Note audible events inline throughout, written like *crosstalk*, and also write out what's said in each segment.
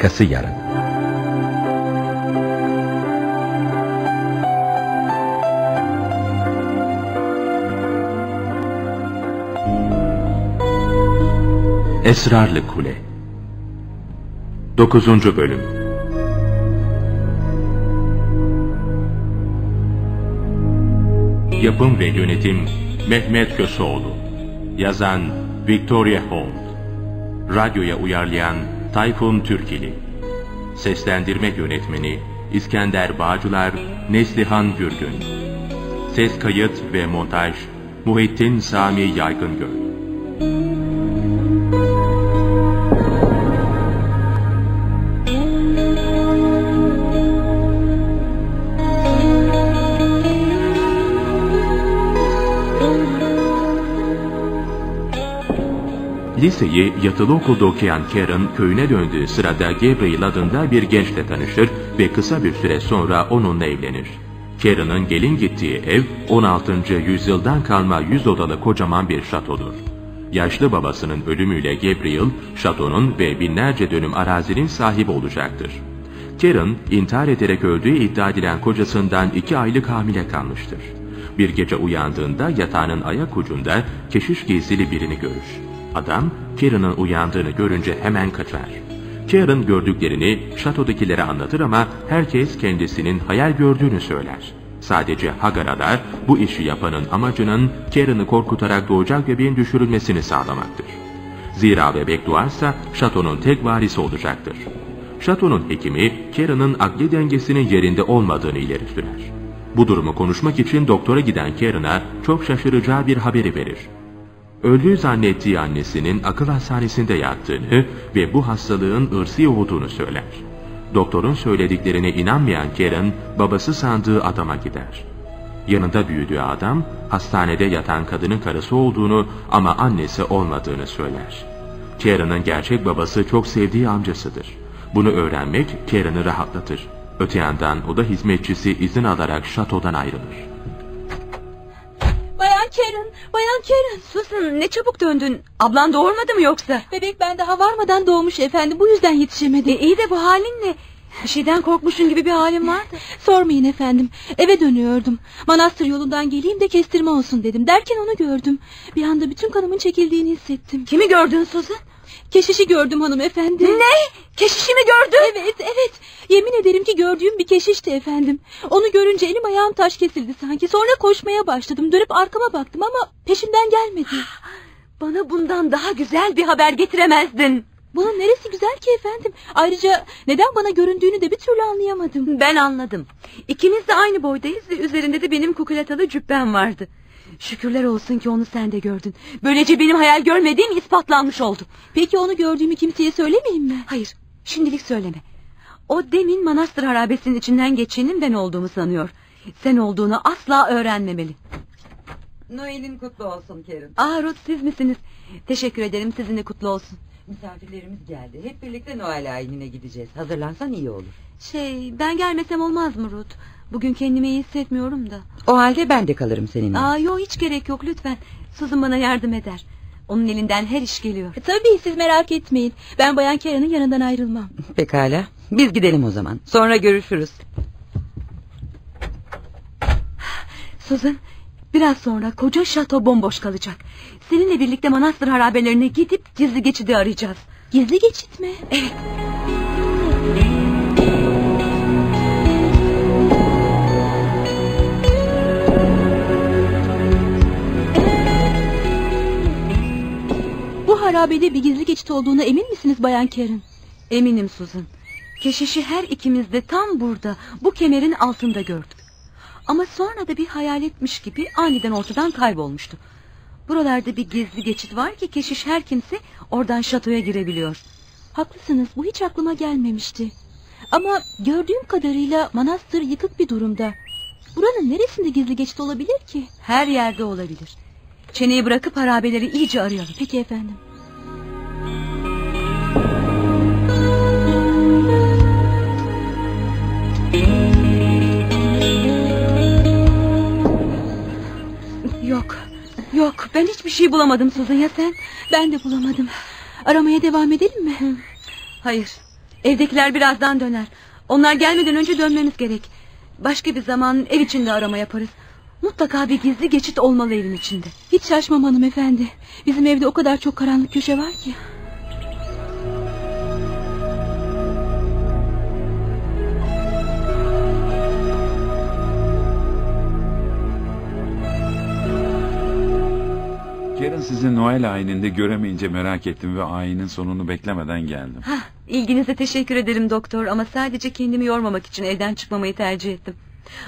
Arkası yarın. Esrarlı Kule 9. Bölüm Yapım ve Yönetim Mehmet Köseoğlu Yazan Victoria Holt Radyoya uyarlayan Tayfun Türkili. Seslendirme Yönetmeni İskender Bağcılar Neslihan Gürgün. Ses kayıt ve montaj Muhittin Sami Yaygıngöl Liseyi yatılı okulda okuyan Karen köyüne döndüğü sırada Gabriel adında bir gençle tanışır ve kısa bir süre sonra onunla evlenir. Karen'ın gelin gittiği ev 16. yüzyıldan kalma 100 odalı kocaman bir şatodur. Yaşlı babasının ölümüyle Gabriel, şatonun ve binlerce dönüm arazinin sahibi olacaktır. Karen, intihar ederek öldüğü iddia edilen kocasından iki aylık hamile kalmıştır. Bir gece uyandığında yatağının ayak ucunda keşiş giysili birini görür. Adam, Karen'ın uyandığını görünce hemen kaçar. Karen gördüklerini şatodakilere anlatır ama herkes kendisinin hayal gördüğünü söyler. Sadece Hagara'da bu işi yapanın amacının Karen'ı korkutarak doğacak bebeğin düşürülmesini sağlamaktır. Zira bebek doğarsa şatonun tek varisi olacaktır. Şatonun hekimi Karen'ın akli dengesinin yerinde olmadığını ileri sürer. Bu durumu konuşmak için doktora giden Karen'a çok şaşıracağı bir haberi verir öldüğü zannettiği annesinin akıl hastanesinde yattığını ve bu hastalığın ırsi olduğunu söyler. Doktorun söylediklerine inanmayan Karen, babası sandığı adama gider. Yanında büyüdüğü adam, hastanede yatan kadının karısı olduğunu ama annesi olmadığını söyler. Karen'ın gerçek babası çok sevdiği amcasıdır. Bunu öğrenmek Karen'ı rahatlatır. Öte yandan o da hizmetçisi izin alarak şatodan ayrılır. Karen, bayan Karen. Susun ne çabuk döndün. Ablan doğurmadı mı yoksa? Bebek ben daha varmadan doğmuş efendim. Bu yüzden yetişemedim. E, iyi de bu halin ne? Bir şeyden korkmuşsun gibi bir halin vardı. *laughs* Sormayın efendim. Eve dönüyordum. Manastır yolundan geleyim de kestirme olsun dedim. Derken onu gördüm. Bir anda bütün kanımın çekildiğini hissettim. Kimi gördün Susan? Keşişi gördüm hanımefendi. Ne? Keşişi mi gördün? Evet evet. Yemin ederim ki gördüğüm bir keşişti efendim. Onu görünce elim ayağım taş kesildi sanki. Sonra koşmaya başladım. Dönüp arkama baktım ama peşimden gelmedi. *gasps* Bana bundan daha güzel bir haber getiremezdin. Bunun neresi güzel ki efendim? Ayrıca neden bana göründüğünü de bir türlü anlayamadım. Ben anladım. İkimiz de aynı boydayız ve üzerinde de benim kukulatalı cübbem vardı. Şükürler olsun ki onu sen de gördün. Böylece benim hayal görmediğim ispatlanmış oldu. Peki onu gördüğümü kimseye söylemeyeyim mi? Hayır, şimdilik söyleme. O demin manastır harabesinin içinden geçenin ben olduğumu sanıyor. Sen olduğunu asla öğrenmemeli. Noel'in kutlu olsun Kerim. Aa Ruth siz misiniz? Teşekkür ederim sizin de kutlu olsun. Misafirlerimiz geldi. Hep birlikte Noel ayinine gideceğiz. Hazırlansan iyi olur. Şey ben gelmesem olmaz mı Ruth? Bugün kendimi iyi hissetmiyorum da. O halde ben de kalırım seninle. Aa yok hiç gerek yok lütfen. Susan bana yardım eder. Onun elinden her iş geliyor. E, tabii siz merak etmeyin. Ben Bayan Karen'ın yanından ayrılmam. Pekala. Biz gidelim o zaman. Sonra görüşürüz. Susan biraz sonra koca şato bomboş kalacak. Seninle birlikte manastır harabelerine gidip gizli geçidi arayacağız. Gizli geçit mi? Evet. Harabede bir gizli geçit olduğuna emin misiniz Bayan Karen? Eminim Susan. Keşişi her ikimiz de tam burada, bu kemerin altında gördük. Ama sonra da bir hayaletmiş gibi aniden ortadan kaybolmuştu. Buralarda bir gizli geçit var ki keşiş her kimse oradan şatoya girebiliyor. Haklısınız bu hiç aklıma gelmemişti. Ama gördüğüm kadarıyla manastır yıkık bir durumda. Buranın neresinde gizli geçit olabilir ki? Her yerde olabilir. Çeneyi bırakıp harabeleri iyice arayalım. Peki efendim. Yok ben hiçbir şey bulamadım Suzan ya sen? Ben de bulamadım. Aramaya devam edelim mi? Hayır. Evdekiler birazdan döner. Onlar gelmeden önce dönmemiz gerek. Başka bir zaman ev içinde arama yaparız. Mutlaka bir gizli geçit olmalı evin içinde. Hiç şaşmam hanımefendi. Bizim evde o kadar çok karanlık köşe var ki. Karen sizi Noel ayininde göremeyince merak ettim ve ayinin sonunu beklemeden geldim. Hah, ilginize teşekkür ederim doktor ama sadece kendimi yormamak için evden çıkmamayı tercih ettim.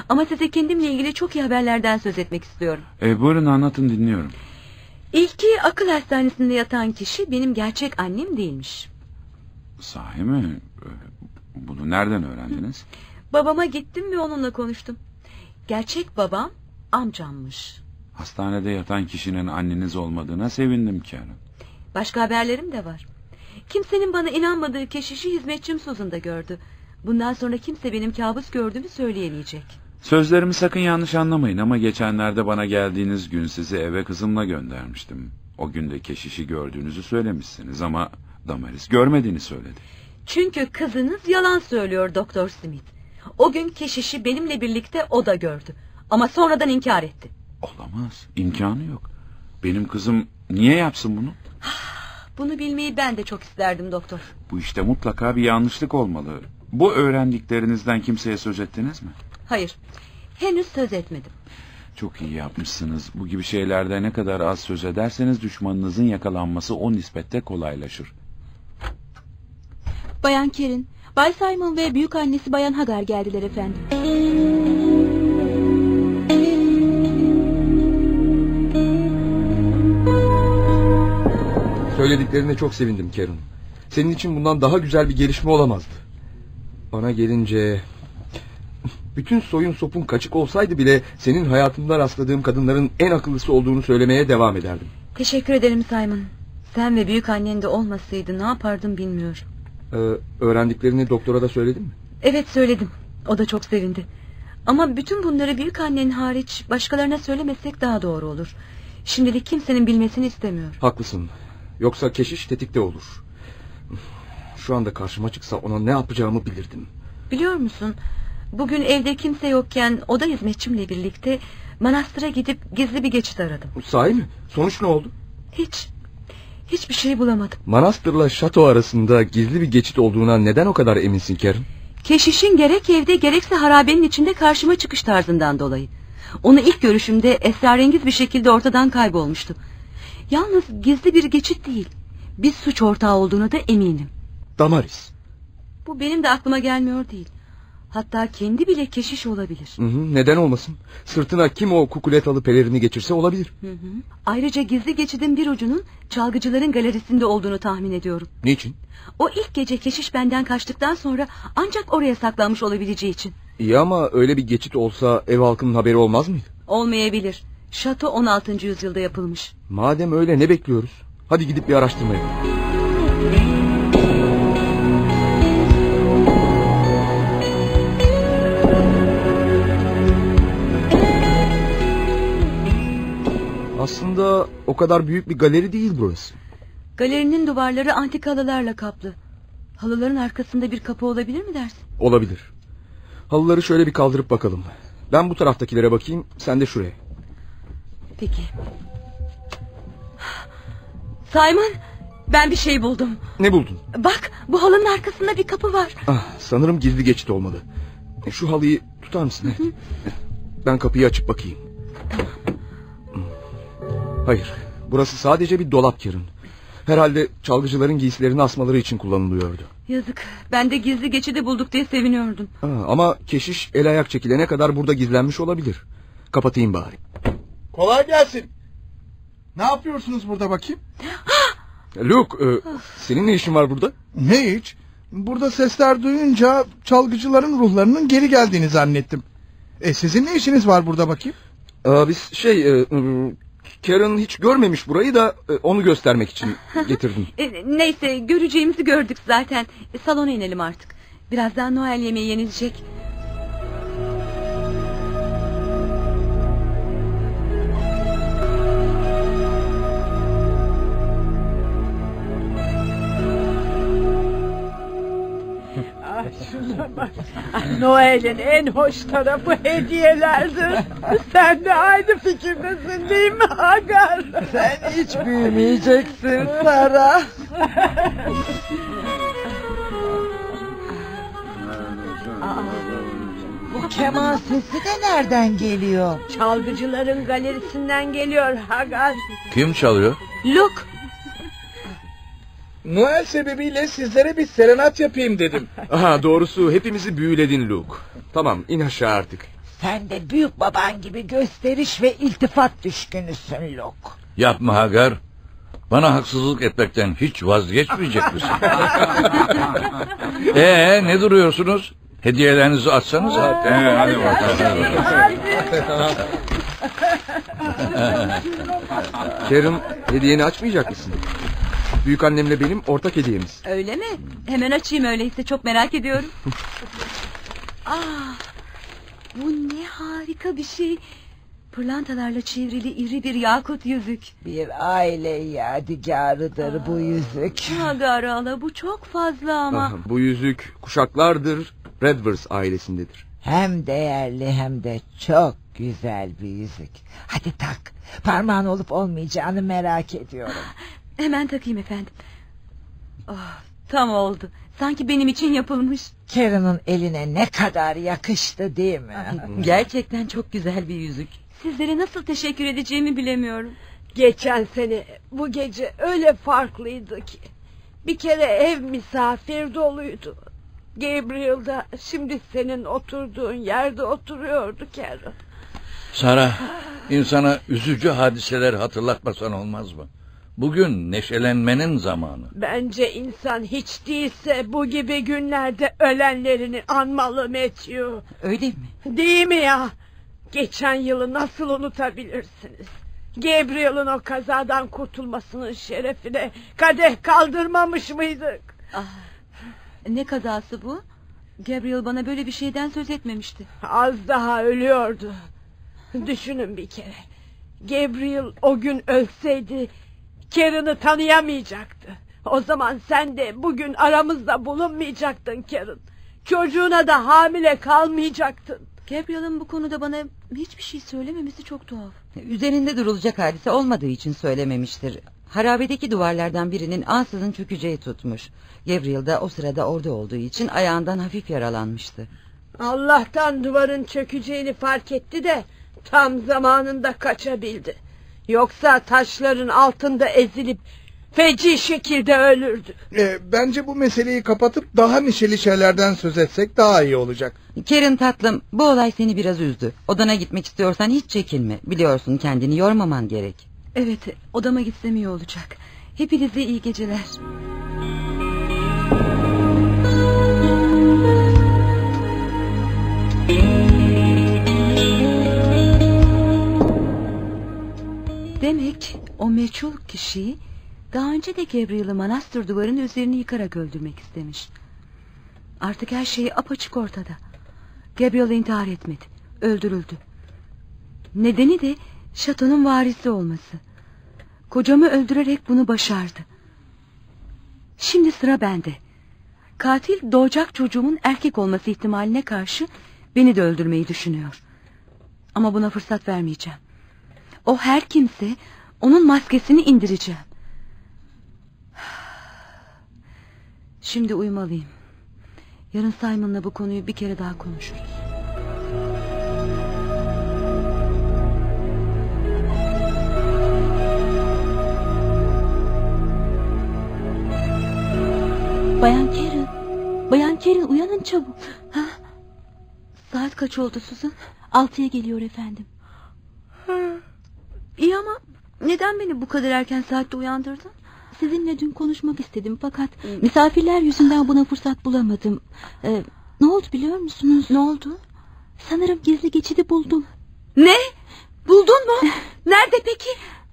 Ama size kendimle ilgili çok iyi haberlerden söz etmek istiyorum. E, buyurun anlatın dinliyorum. İlki akıl hastanesinde yatan kişi benim gerçek annem değilmiş. Sahi mi? E, Bunu nereden öğrendiniz? Babama gittim ve onunla konuştum. Gerçek babam amcammış. Hastanede yatan kişinin anneniz olmadığına sevindim Karen. Başka haberlerim de var. Kimsenin bana inanmadığı keşişi hizmetçim Susan'da gördü. Bundan sonra kimse benim kabus gördüğümü söyleyemeyecek. Sözlerimi sakın yanlış anlamayın ama geçenlerde bana geldiğiniz gün sizi eve kızımla göndermiştim. O günde keşişi gördüğünüzü söylemişsiniz ama Damaris görmediğini söyledi. Çünkü kızınız yalan söylüyor Doktor Smith. O gün keşişi benimle birlikte o da gördü. Ama sonradan inkar etti. Olamaz. imkanı yok. Benim kızım niye yapsın bunu? *sighs* Bunu bilmeyi ben de çok isterdim doktor. Bu işte mutlaka bir yanlışlık olmalı. Bu öğrendiklerinizden kimseye söz ettiniz mi? Hayır. Henüz söz etmedim. Çok iyi yapmışsınız. Bu gibi şeylerde ne kadar az söz ederseniz düşmanınızın yakalanması o nispette kolaylaşır. Bayan Kerin, Bay Simon ve büyük annesi Bayan Hagar geldiler efendim. Söylediklerine çok sevindim Karen. Senin için bundan daha güzel bir gelişme olamazdı. Bana gelince... Bütün soyun sopun kaçık olsaydı bile... ...senin hayatımda rastladığım kadınların en akıllısı olduğunu söylemeye devam ederdim. Teşekkür ederim Simon. Sen ve büyük annen de olmasaydı ne yapardım bilmiyorum. Ee, öğrendiklerini doktora da söyledin mi? Evet söyledim. O da çok sevindi. Ama bütün bunları büyük annen hariç başkalarına söylemesek daha doğru olur. Şimdilik kimsenin bilmesini istemiyor. Haklısın. Yoksa keşiş tetikte olur. Şu anda karşıma çıksa ona ne yapacağımı bilirdim. Biliyor musun? Bugün evde kimse yokken oda hizmetçimle birlikte manastıra gidip gizli bir geçit aradım. Sahi mi? Sonuç ne oldu? Hiç, hiçbir şey bulamadım. Manastırla şato arasında gizli bir geçit olduğuna neden o kadar eminsin Karen? Keşişin gerek evde gerekse harabenin içinde karşıma çıkış tarzından dolayı. Onu ilk görüşümde esrarengiz bir şekilde ortadan kaybolmuştu. Yalnız gizli bir geçit değil. Bir suç ortağı olduğuna da eminim. Damaris. Bu benim de aklıma gelmiyor değil. Hatta kendi bile keşiş olabilir. Hı hı, neden olmasın? Sırtına kim o kukuletalı pelerini geçirse olabilir. Hı hı. Ayrıca gizli geçidin bir ucunun çalgıcıların galerisinde olduğunu tahmin ediyorum. Niçin? O ilk gece keşiş benden kaçtıktan sonra ancak oraya saklanmış olabileceği için. İyi ama öyle bir geçit olsa ev halkının haberi olmaz mıydı? Olmayabilir. Şato 16. yüzyılda yapılmış. Madem öyle ne bekliyoruz? Hadi gidip bir araştırma yapalım. Aslında o kadar büyük bir galeri değil burası. Galerinin duvarları antik halılarla kaplı. Halıların arkasında bir kapı olabilir mi dersin? Olabilir. Halıları şöyle bir kaldırıp bakalım. Ben bu taraftakilere bakayım, sen de şuraya. Peki. Simon, ben bir şey buldum. Ne buldun? Bak, bu halının arkasında bir kapı var. Ah, sanırım gizli geçit olmalı. E, Şu halıyı tutar mısın? Ben kapıyı açıp bakayım. Hayır, burası sadece bir dolap Karen. Herhalde çalgıcıların giysilerini asmaları için kullanılıyordu. Yazık, ben de gizli geçidi bulduk diye seviniyordum. Ha, ama keşiş el ayak çekilene kadar burada gizlenmiş olabilir. Kapatayım bari. Kolay gelsin. Ne yapıyorsunuz burada bakayım? *gasps* Luke, e, senin ne işin var burada? Ne hiç? Burada sesler duyunca çalgıcıların ruhlarının geri geldiğini zannettim. E sizin ne işiniz var burada bakayım? Aa, biz şey, e, Karen hiç görmemiş burayı da e, onu göstermek için *laughs* getirdim. E, neyse, göreceğimizi gördük zaten. E, salona inelim artık. Birazdan Noel yemeği yenilecek. Noel'in en hoş tarafı hediyelerdir. Sen de aynı fikirdesin değil mi Hagar? Sen hiç büyümeyeceksin Sara. Bu keman sesi de nereden geliyor? Çalgıcıların galerisinden geliyor Hagar. Kim çalıyor? Luke Noel sebebiyle sizlere bir serenat yapayım dedim. *laughs* Aha doğrusu hepimizi büyüledin Luke. Tamam in aşağı artık. Sen de büyük baban gibi gösteriş ve iltifat düşkünüsün Lok. Yapma Hagar. Bana haksızlık etmekten hiç vazgeçmeyecek misin? *laughs* Ee ne duruyorsunuz? Hediyelerinizi açsanıza. Ee, hadi bakalım. *laughs* Karen hediyeni açmayacak mısın? Büyük annemle benim ortak hediyemiz. öyle mi? Hemen açayım öyleyse çok merak ediyorum. *laughs* ah, bu ne harika bir şey. Pırlantalarla çevrili iri bir yakut yüzük. Bir aile yadigarıdır bu yüzük. Hagar hala bu çok fazla ama. Aha, bu yüzük kuşaklardır Redvers ailesindedir. Hem değerli hem de çok güzel bir yüzük. Hadi tak. Parmağın olup olmayacağını merak ediyorum. *laughs* Hemen takayım efendim. Oh, tam oldu. Sanki benim için yapılmış. Karen'ın eline ne kadar yakıştı değil mi? Gerçekten çok güzel bir yüzük. Sizlere nasıl teşekkür edeceğimi bilemiyorum. Geçen sene bu gece öyle farklıydı ki. Bir kere ev misafir doluydu. Gabriel da şimdi senin oturduğun yerde oturuyordu Karen. Sara, insana üzücü hadiseler hatırlatmasan olmaz mı? Bugün neşelenmenin zamanı. Bence insan hiç değilse bu gibi günlerde ölenlerini anmalı Matthew. Öyle mi? Değil mi ya? Geçen yılı nasıl unutabilirsiniz? Gabriel'ın o kazadan kurtulmasının şerefine kadeh kaldırmamış mıydık? Ah, ne kazası bu? Gabriel bana böyle bir şeyden söz etmemişti. Az daha ölüyordu. Düşünün bir kere. Gabriel o gün ölseydi Karen'ı tanıyamayacaktı. O zaman sen de bugün aramızda bulunmayacaktın Karen. Çocuğuna da hamile kalmayacaktın. Gabriel'ın bu konuda bana hiçbir şey söylememesi çok tuhaf. Üzerinde durulacak hadise olmadığı için söylememiştir. Harabedeki duvarlardan birinin ansızın çökeceği tutmuş. Gabriel de o sırada orada olduğu için ayağından hafif yaralanmıştı. Allah'tan duvarın çökeceğini fark etti de tam zamanında kaçabildi. Yoksa taşların altında ezilip feci şekilde ölürdü. E, bence bu meseleyi kapatıp daha neşeli şeylerden söz etsek daha iyi olacak. Karen tatlım bu olay seni biraz üzdü. Odana gitmek istiyorsan hiç çekinme. Biliyorsun kendini yormaman gerek. Evet, odama gitsem iyi olacak. Hepinize iyi geceler. Demek o meçhul kişi daha önce de Gabriel'ı manastır duvarının üzerini yıkarak öldürmek istemiş. Artık her şey apaçık ortada. Gabriel intihar etmedi, öldürüldü. Nedeni de şatonun varisi olması. Kocamı öldürerek bunu başardı. Şimdi sıra bende. Katil doğacak çocuğumun erkek olması ihtimaline karşı beni de öldürmeyi düşünüyor. Ama buna fırsat vermeyeceğim. O her kimse onun maskesini indireceğim. Şimdi uyumalıyım. Yarın Simon'la bu konuyu bir kere daha konuşuruz. Bayan Karen. Bayan Karen uyanın çabuk. Ha? Saat kaç oldu Susan? Altıya geliyor efendim. İyi ama neden beni bu kadar erken saatte uyandırdın? Sizinle dün konuşmak istedim fakat misafirler yüzünden buna fırsat bulamadım. Ee, ne oldu biliyor musunuz? Ne oldu? Sanırım gizli geçidi buldum. Ne? Buldun mu? *laughs* Nerede peki?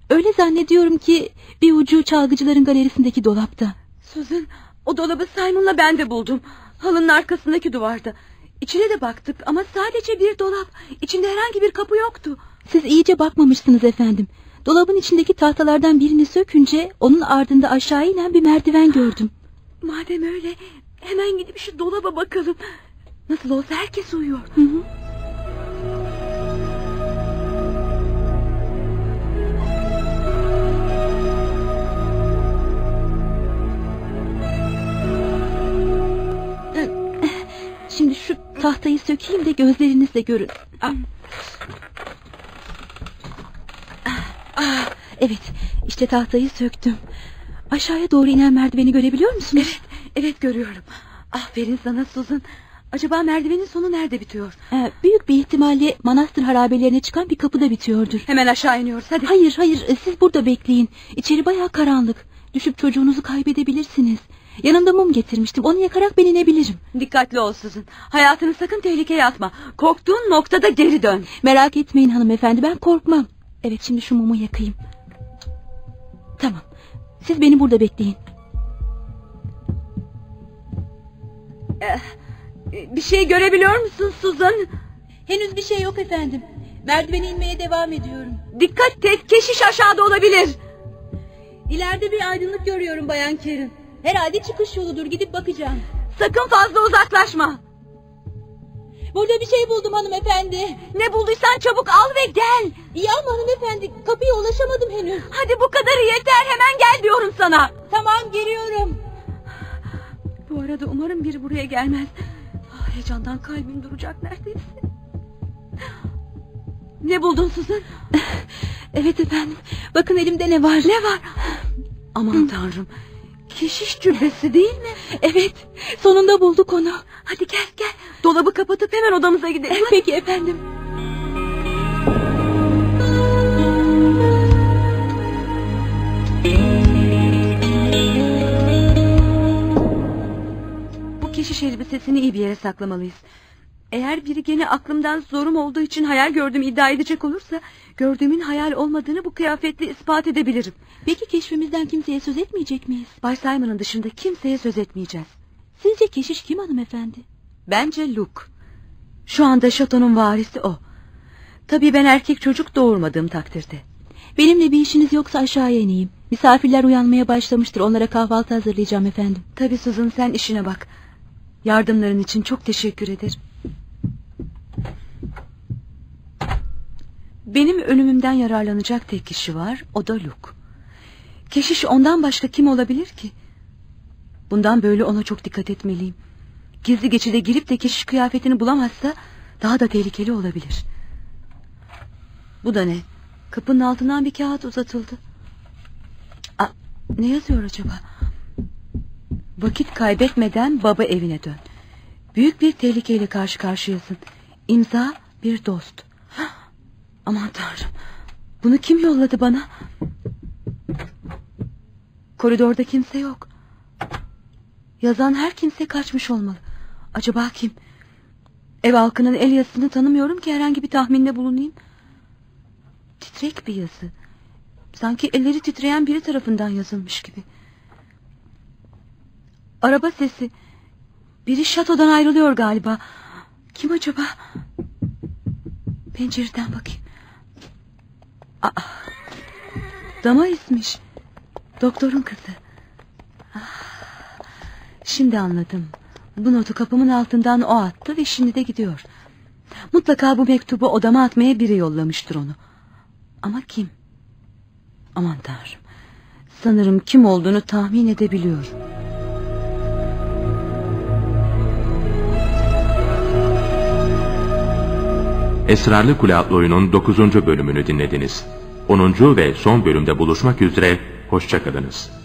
Öyle zannediyorum ki bir ucu çalgıcıların galerisindeki dolapta. Susan o dolabı Simon'la ben de buldum. Halının arkasındaki duvarda. İçine de baktık ama sadece bir dolap. İçinde herhangi bir kapı yoktu. Siz iyice bakmamışsınız efendim. Dolabın içindeki tahtalardan birini sökünce onun ardında aşağı inen bir merdiven gördüm. Madem öyle hemen gidip şu dolaba bakalım. Nasıl olsa herkes uyuyor. Hı hı. Şimdi şu tahtayı sökeyim de gözlerinizle görün. Ah. Ah, evet, işte tahtayı söktüm. Aşağıya doğru inen merdiveni görebiliyor musunuz? Evet, evet görüyorum. Aferin sana Susan. Acaba merdivenin sonu nerede bitiyor? Ee, büyük bir ihtimalle manastır harabelerine çıkan bir kapıda bitiyordur. Hemen aşağı iniyoruz hadi. Hayır hayır e, siz burada bekleyin. İçeri bayağı karanlık. Düşüp çocuğunuzu kaybedebilirsiniz. Yanımda mum getirmiştim. Onu yakarak ben inebilirim. Dikkatli ol Susan. Hayatını sakın tehlikeye atma. Korktuğun noktada geri dön. Merak etmeyin hanımefendi ben korkmam. Evet şimdi şu mumu yakayım. Tamam. Siz beni burada bekleyin. Bir şey görebiliyor musun Susan? Henüz bir şey yok efendim. Merdivene inmeye devam ediyorum. Dikkat et keşiş aşağıda olabilir. İleride bir aydınlık görüyorum Bayan Karen. Herhalde çıkış yoludur gidip bakacağım. Sakın fazla uzaklaşma. Burada bir şey buldum hanımefendi. Ne bulduysan çabuk al ve gel. İyi ama hanımefendi kapıya ulaşamadım henüz. Hadi bu kadarı yeter hemen gel diyorum sana. Tamam geliyorum. Bu arada umarım biri buraya gelmez. Ah, heyecandan kalbim duracak neredeyse. Ne buldun Susan? *laughs* Evet efendim. Bakın elimde ne var? Ne var? Aman tanrım. Keşiş cübbesi değil mi? Evet. Sonunda bulduk onu. Hadi gel gel. Dolabı kapatıp hemen odamıza gidelim. Peki efendim. Bu keşiş elbisesini iyi bir yere saklamalıyız. Eğer biri gene aklımdan zorum olduğu için hayal gördüğümü iddia edecek olursa... ...gördüğümün hayal olmadığını bu kıyafetle ispat edebilirim. Peki keşfimizden kimseye söz etmeyecek miyiz? Bay Simon'ın dışında kimseye söz etmeyeceğiz. Sizce keşiş kim hanımefendi? Bence Luke. Şu anda şatonun varisi o. Tabii ben erkek çocuk doğurmadığım takdirde. Benimle bir işiniz yoksa aşağıya ineyim. Misafirler uyanmaya başlamıştır. Onlara kahvaltı hazırlayacağım efendim. Tabii Susan sen işine bak. Yardımların için çok teşekkür ederim. Benim ölümümden yararlanacak tek kişi var. O da Luke. Keşiş ondan başka kim olabilir ki? Bundan böyle ona çok dikkat etmeliyim. Gizli geçide girip de keşiş kıyafetini bulamazsa daha da tehlikeli olabilir. Bu da ne? Kapının altından bir kağıt uzatıldı. Aa, ne yazıyor acaba? Vakit kaybetmeden baba evine dön. Büyük bir tehlikeyle karşı karşıyasın. İmza bir dost. Aman tanrım. Bunu kim yolladı bana? Koridorda kimse yok. Yazan her kimse kaçmış olmalı. Acaba kim? Ev halkının el yazısını tanımıyorum ki herhangi bir tahminde bulunayım. Titrek bir yazı. Sanki elleri titreyen biri tarafından yazılmış gibi. Araba sesi. Biri şatodan ayrılıyor galiba. Kim acaba? Pencereden bakayım. Aa, Damaris'miş. Doktorun kızı. Ah, Şimdi anladım. Bu notu kapımın altından o attı ve şimdi de gidiyor. Mutlaka bu mektubu odama atmaya biri yollamıştır onu. Ama kim? Aman tanrım. Sanırım kim olduğunu tahmin edebiliyorum. Esrarlı Kule adlı oyunun 9. bölümünü dinlediniz. 10. ve son bölümde buluşmak üzere, hoşçakalınız.